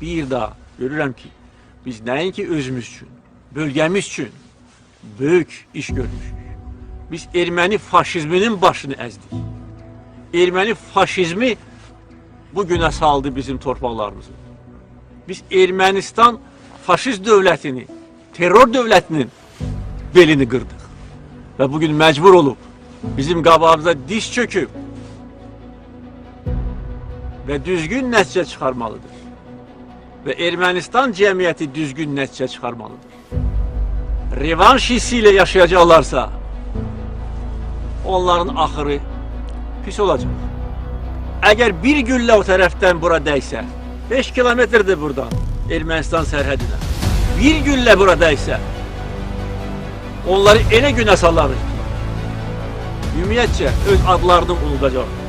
bir daha görürəm ki, biz nəinki özümüz üçün, bölgəmiz üçün böyük iş görmüşük. Biz erməni faşizminin başını əzdik. Erməni faşizmi bu günə saldı bizim torpaqlarımızı. Biz Ermənistan faşist dövlətini, terror dövlətinin belini qırdıq. Və bugün məcbur olub bizim qabağımıza diz çöküb və düzgün nəticə çıxarmalıdır. Və Ermənistan cəmiyyəti düzgün nəticə çıxarmalıdır. Revanş hissi ilə yaşayacaqlarsa onların axırı pis olacaq. Əgər bir güllə o tərəfdən bura dəysə, 5 kilometrdir buradan Ermənistan sərhədinə. Bir güllə bura dəysə, onları elə günə salarıq. Ümumiyyətcə öz adlarını unudacaq.